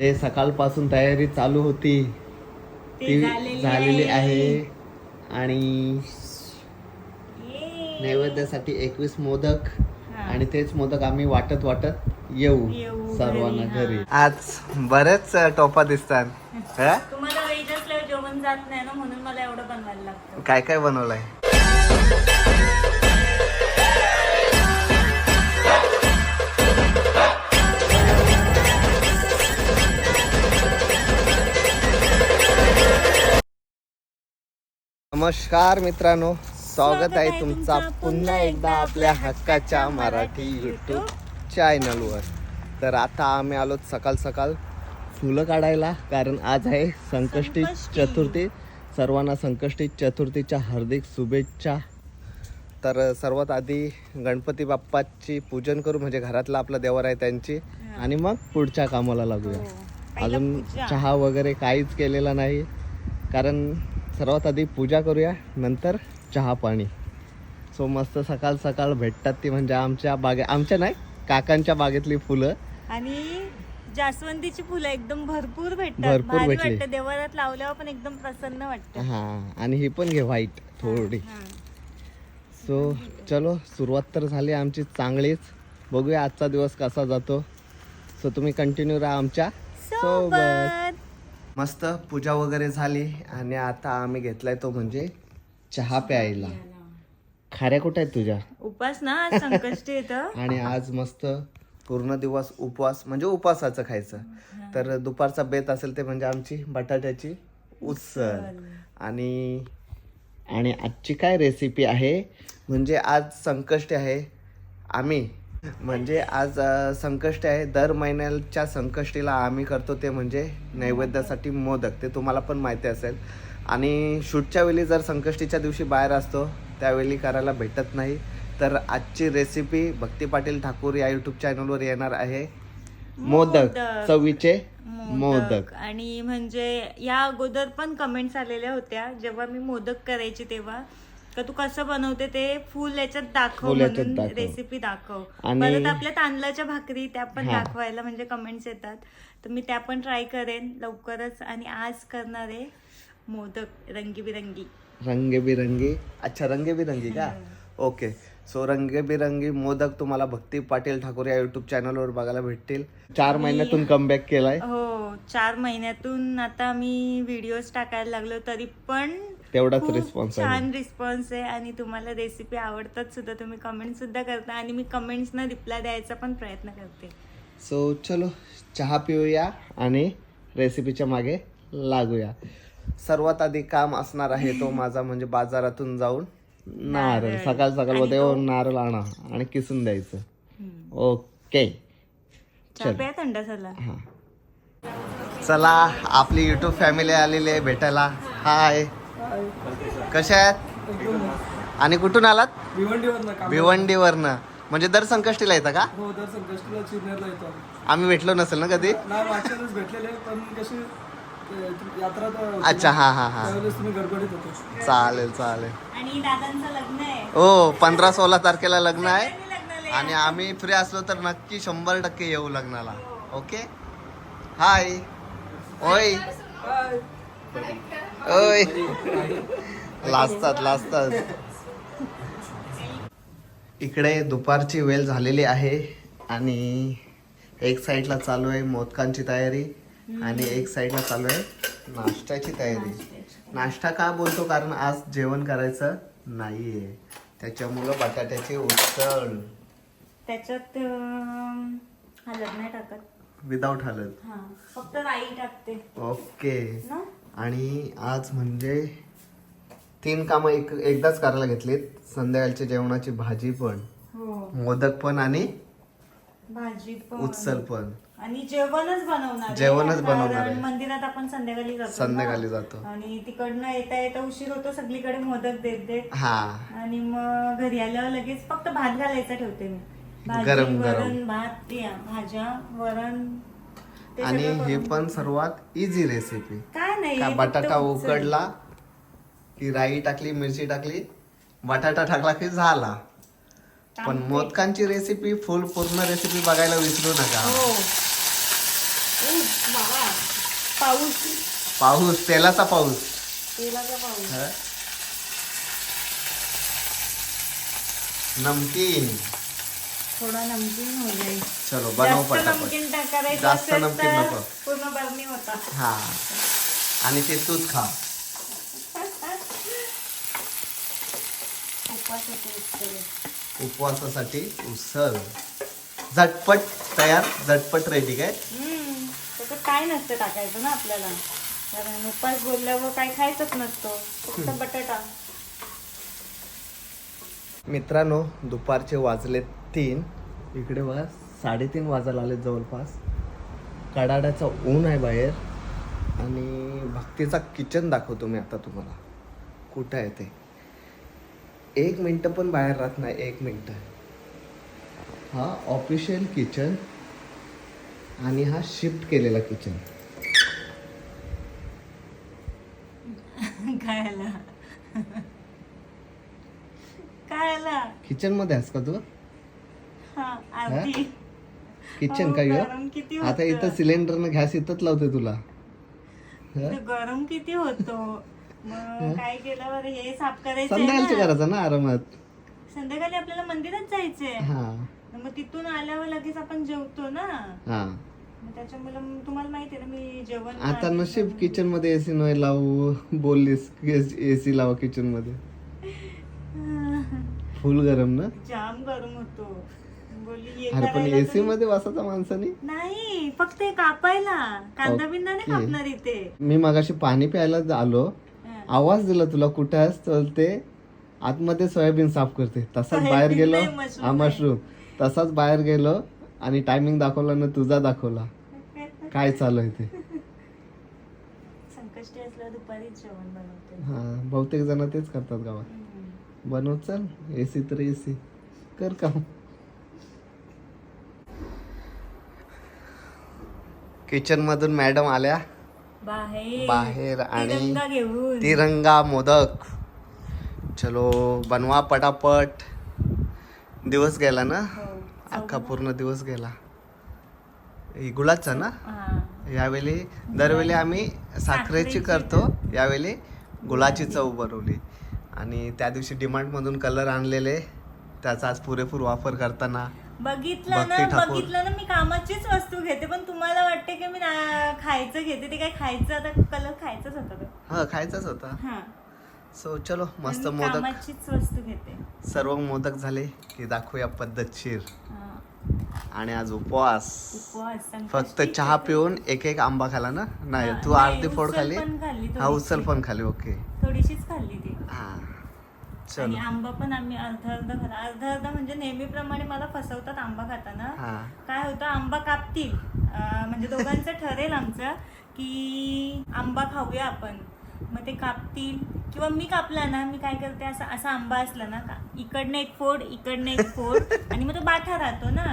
ते सकाळपासून तयारी चालू होती ते झालेली आहे. आणि ये. नैवेद्यासाठी एकवीस मोदक. आणि तेच मोदक आम्ही वाटत वाटत येऊ सर्वांना घरी, आज बरेच टोपा दिसतात हा? तुम्हाला वेज असल्यावर जेवण जात नाही ना म्हणून मला एवढं बनवायला लागतं काय काय बनवलंय नमस्कार मित्रांनो स्वागत आहे तुमचा पुन्हा एकदा आपल्या हक्काच्या मराठी युट्यूब चॅनलवर तर आता आम्ही आलो सकाळ सकाळ फुलं काढायला कारण आज आहे संकष्टी. चतुर्थी सर्वांना संकष्टी चतुर्थीच्या हार्दिक शुभेच्छा तर सर्वात आधी गणपती बाप्पाची पूजन करू म्हणजे घरातला आपला देवर आहे त्यांची आणि मग पुढच्या कामाला लागूया हो. अजून. चहा वगैरे काहीच केलेला नाही कारण सर्वात आधी पूजा करूया नंतर चहा पाणी. सो मस्त सकाळ सकाळ भेटतात ती म्हणजे आमच्या बागे आमच्या नाही काकांच्या बागेतली फुलं. आणि जास्वंदीची फुलं एकदम भरपूर भेटतात. भरपूर भारी भेटली. वाटतं. देवारात लावल्यावर पण एकदम प्रसन्न वाटतं. हा आणि ही पण घे व्हाईट थोडी. हा. सो चलो सुरुवात तर झाली आमची चांगलीच. बघूया आजचा दिवस कसा जातो. सो तुम्ही कंटिन्यू राहा आमच्यासोबत. सोबत. मस्त पूजा वगैरे झाली आणि आता आम्ही घेतलाय तो म्हणजे चहा प्यायला. खाऱ्या कुठे आहेत तुझ्या? उपास ना आज संकष्टी येतं आणि आज मस्त पूर्ण दिवस उपवास म्हणजे उपवासाचं खायचं. तर दुपारचा बेत असेल ते म्हणजे आमची बटाट्याची उसळ. आणि आणि आजची काय रेसिपी आहे? म्हणजे आज संकष्टी आहे आम्ही. म्हणजे आज संकष्टी आहे. दर महिन्याच्या संकष्टीला आम्ही करतो ते म्हणजे नैवेद्यासाठी मोदक. ते तुम्हाला पण माहिती असेल. आणि शूटच्या वेळी जर संकष्टीच्या दिवशी बाहेर असतो त्यावेळी करायला भेटत नाही. तर आजची रेसिपी भक्ती पाटील ठाकूर या यूट्यूब चॅनलवर येणार आहे. मोदक मोदक. चवीचे मोदक. आणि म्हणजे या अगोदर पण कमेंट्स आलेल्या होत्या. जेव्हा मी मोदक करायची तेव्हा का तू कसं बनवते ते फुल याच्यात दाखव याच्यात म्हणून दाखव. रेसिपी दाखव. आणि- परत आपल्या तांदळाच्या भाकरी त्या पण हा. दाखवायला म्हणजे कमेंट्स येतात. तर मी त्या पण ट्राय करेन लवकरच. आणि आज करणार आहे मोदक रंगीबिरंगी. रंगेबिरंगी? अच्छा रंगेबिरंगी का? ओके. सो रंगेबिरंगी मोदक तुम्हाला भक्ती पाटील ठाकूर या युट्यूब चॅनलवर बघायला भेटतील. चार महिन्यातून कमबॅक केलाय. हो चार महिन्यातून आता मी व्हिडिओज टाकायला लागलो तरी पण तेवढाच रिस्पॉन्स आहे छान रिस्पॉन्स आहे आणि तुम्हाला रेसिपी आवडतात सुद्धा तुम्ही कमेंट सुद्धा करता आणि मी कमेंट्सना रिप्लाय द्यायचा पण प्रयत्न करते. सो चलो चहा पिऊया आणि रेसिपीच्या मागे लागूया. सर्वात आधी काम असणार आहे तो माझा म्हणजे बाजारातून जाऊन नारळ. सकाळ सकाळमध्ये नारळ आणा आणि किसून द्यायचं. ओके थंड झाला हा. चला आपली युट्यूब फॅमिली आलेली आहे भेटायला. हाय कशा आहेत? आणि कुठून आलात? भिवंडीवरनं भिवंडीवरनं. म्हणजे दर संकष्टीला येतं का? हो दर संकष्टीला चिरनेरला येतो आम्ही. भेटलो नसेल ना कधी? नाही मागच्या वेळेस भेटलेले पण कशी ते, यात्रा तर होती अच्छा हा हा हा. त्यावेळेस तुम्ही गडबडीत होते. चालेल चालेल. आणि दादांचं लग्न आहे. हो पंधरा सोळा तारखेला लग्न आहे. लग्नाला आणि आम्ही फ्री असलो तर नक्की शंभर टक्के येऊ लग्नाला. ओके? हाय. ओय. ओय. लाजतात लाजतात. इकडे दुपारची वेळ झालेली आहे आणि एक साईडला चालू आहे मोदकांची तयारी आणि एक साईडला चालू आहे नाश्त्याची तयारी. नाश्ता का बोलतो? कारण आज जेवण करायचं नाहीये. त्याच्यामुळं बटाट्याची उसळ. त्याच्यात अं, हळद नाही टाकत. विदाऊट हळद हा फक्त राई टाकते. ओके आणि आज म्हणजे तीन कामं एक एकदाच करायला घेतलीत संध्याकाळची जेवणाची भाजी पण हो मोदक पण आणि भाजी पण उत्सल पण आणि जेवणच बनवणार. जेवणच बनवणार आहे. मंदिरात आपण संध्याकाळी जातो ना. संध्याकाळी जातो आणि तिकडनं येता येता उशीर होतो सगळीकडे मोदक देत देत हा आणि मग घरी आल्यावर लगेच फक्त भात घालायचा ठेवते मी भाजी गरम गरम. वरण भात या, भाज्या वरण आणि हे पण सर्वात इझी रेसिपी काय नाही का बटाटा. उकडला की राई टाकली मिरची टाकली बटाटा टाकला की झाला. पण मोदकांची रेसिपी फुल पूर्ण रेसिपी बघायला विसरू नका. हो. पाऊस. पाऊस तेलाचा पाऊस. तेलाचा पाऊस? नमकीन. थोडा नमकीन हो जाईल चलो बनव जास्त पटापट. नमकीन टा- करायचं जास्त असेल नमकीन तर नको. पूर्ण बरणी होता. हा. आणि ते तूच खा. उपवास होते इतके. उपवासासाठी उसळ. झटपट तयार झटपट रेडी काय? हम्म, त्याच्यात काय नसतं टाकायचं ना आपल्याला. कारण उपास बोलल्यावर काय खायचंच नसतो. फक्त बटाटा. मित्रांनो दुपारचे वाजले तीन इकडे बघा साडेतीन वाजायला आले जवळपास. कडाड्याचा ऊन आहे बाहेर. आणि भक्तीचा किचन दाखवतो मी आता तुम्हाला. कुठं आहे ते? एक मिनटं पण बाहेर राहत नाही एक मिनटं. हा ऑफिशियल किचन आणि हा शिफ्ट केलेला किचन काय किचनमध्ये आहेस का तू? आरती किचन का ह्यो? गरम किती आता. इथं सिलेंडरनं गॅस इथंच लावते तुला. इथं गरम किती होतो? मग काय केल्यावर हे साफ करायचं संध्याकाळचं करायचं ना आरामात? संध्याकाळी आपल्याला मंदिरात जायचंय. हा. मग तिथून आल्यावर लगेच आपण जेवतो ना? हा. मग त्याच्यामुळे मग तुम्हाला माहिती आहे ना मी जेवण आता नाही नशीब किचनमध्ये एसी नाही लावू. बोललीस एसी लावा किचनमध्ये. फुल गरम ना? जाम गरम होतो. बोलली अरे पण एसी मध्ये बसायचा माणसाने नाही? फक्त हे कापायला. कांदा बिंदा नाही. कापणार इथे. मी मगाशी पाणी प्यायला आलो. आवाज दिला तुला कुठे आहेस? तर ते आतमध्ये सोयाबीन साफ करते. तसाच बाहेर गेलो. हा. मशरूम. तसाच बाहेर गेलो आणि टायमिंग दाखवला ना तुझा दाखवला. काय चालू आहे ते? हा बहुतेक जण तेच करतात गावात. बनव चल. एसी तर एसी कर काम. किचन मधून मॅडम आल्या. बाहेर. आणि तिरंगा मोदक. चलो बनवा पटापट. दिवस गेला ना? हो. अख्खा पूर्ण दिवस गेला. ही गुळाचा ना? हा. यावेळी दरवेळी आम्ही साखरेची करतो. यावेळी गुळाची चव बनवली. आणि त्या दिवशी डिमांडमधून कलर आणलेले. त्याचा आज पुरेपूर वापर करताना बघितलं ना भक्ती ठाकूर. बघितलं ना मी कामाचीच वस्तू घेते. पण तुम्हाला वाटते की मी ना- खायचं घेते ते काय खायचं? आता कलर खायचंच होतं हा खायचाच होता. हा. सो चलो मस्त पण मी मोदक. कामाचीच वस्तू घेते. सर्व मोदक झाले की दाखवूया पद्धतशीर हा. आणि आज उपवास. उपवास संकष्टी. फक्त चहा पिऊन एक एक आंबा खाला ना? नाही हा, तू नाही, अर्धी फोड उचल खाली. पण खाल्ली हा थोडीशी. उचल पण खाली ओके थोडीशीच खाल्ली ती. हा. आणि आंबा पण आम्ही अर्धा अर्धा खाला अर्धा अर्धा म्हणजे नेहमीप्रमाणे मला फसवतात आंबा खाताना. काय होतं आंबा कापतील. म्हणजे दोघांचं ठरेल आमचं की आंबा खाऊया आपण. मग ते कापतील. किंवा मी कापला ना मी काय करते असा असा आंबा असला ना का इकडनं एक फोड इकडनं एक फोड. आणि मग तो बाठा राहतो ना.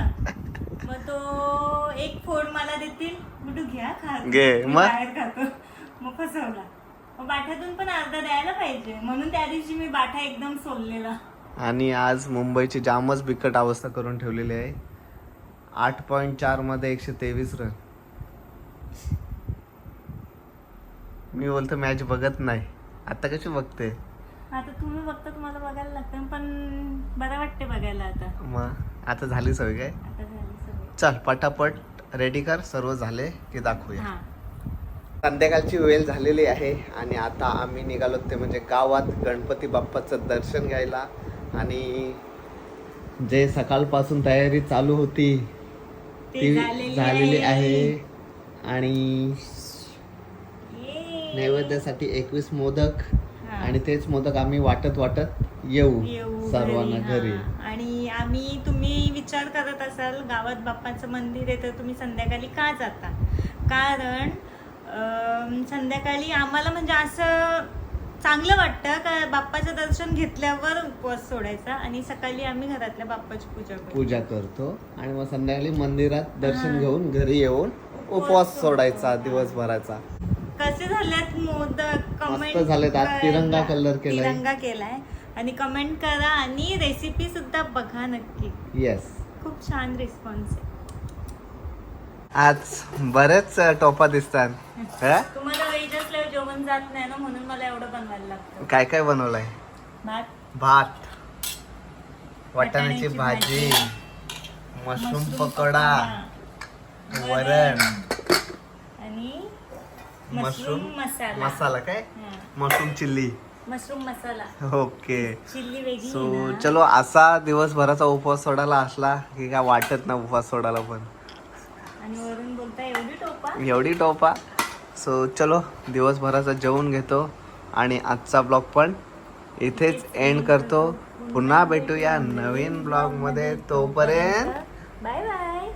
मग तो एक फोड मला देतील. मग तू घ्या खा घे, मी मग? बाहेर खातो. मग फसवला. मग बाठ्यातून पण अर्धा द्यायला पाहिजे. म्हणून त्या दिवशी मी बाठा एकदम सोललेला. आणि आज मुंबईची जामच बिकट अवस्था करून ठेवलेली आहे. आठ पॉईंट चारमध्ये एकशे तेवीस रन मी बोलतो मॅच बघत नाही. आता कशी बघते? आता तुम्ही बघता तुम्हाला बघायला लागतं पण बरं वाटते बघायला आता. मग आता झाली सवय काय? आता झाली सवय. चल पटापट रेडी कर सर्व झाले की दाखवूया. हा. संध्याकाळची वेळ झालेली आहे आणि आता आम्ही निघालो ते म्हणजे गावात गणपती बाप्पाचं दर्शन घ्यायला आणि जे सकाळपासून तयारी चालू होती ते झालेली आहे. आणि. नैवेद्यासाठी एकवीस मोदक. आणि तेच मोदक आम्ही वाटत वाटत येऊ सर्वांना घरी. आणि आम्ही तुम्ही विचार करत असाल गावात बाप्पाचं मंदिर आहे तर तुम्ही संध्याकाळी का जाता कारण संध्याकाळी आम्हाला म्हणजे असं चांगलं वाटतं का बाप्पाचं दर्शन घेतल्यावर उपवास सोडायचा आणि सकाळी आम्ही घरातल्या बाप्पाची पूजा करतो. पूजा करतो आणि मग संध्याकाळी मंदिरात दर्शन. घेऊन घरी येऊन उपवास सोडायचा दिवसभराचा. कसे झालेत मोदक? कमेंट झालेत. आज तिरंगा color केलाय. तिरंगा केलाय. आणि कमेंट करा आणि रेसिपी सुद्धा बघा नक्की. येस खूप छान रिस्पॉन्स आहे. आज बरेच टोपा दिसतात. हा? तुम्हाला वेज असल्यावर जेवण जात नाही ना म्हणून मला एवढं बनवायला लागतं. काय काय बनवलंय? भात. भात. वाटाण्याची भाजी. मशरूम पकोडा. वरण. आणि मशरूम मशरूम मसाला. मसाला काय? हा. Mushroom chilli. Mushroom masala. Okay. Chilli वेगळी सो ना. चलो असा दिवसभराचा उपवास सोडायला असला की काय वाटत ना उपवास सोडायला पण. आणि वरून बोलता एवढी टोपा? एवढी टोपा. सो चलो दिवसभराचा जेवून घेतो आणि आजचा ब्लॉग पण इथेच एंड करतो. पुन्हा भेटूया नवीन ब्लॉगमध्ये तोपर्यंत बाय बाय.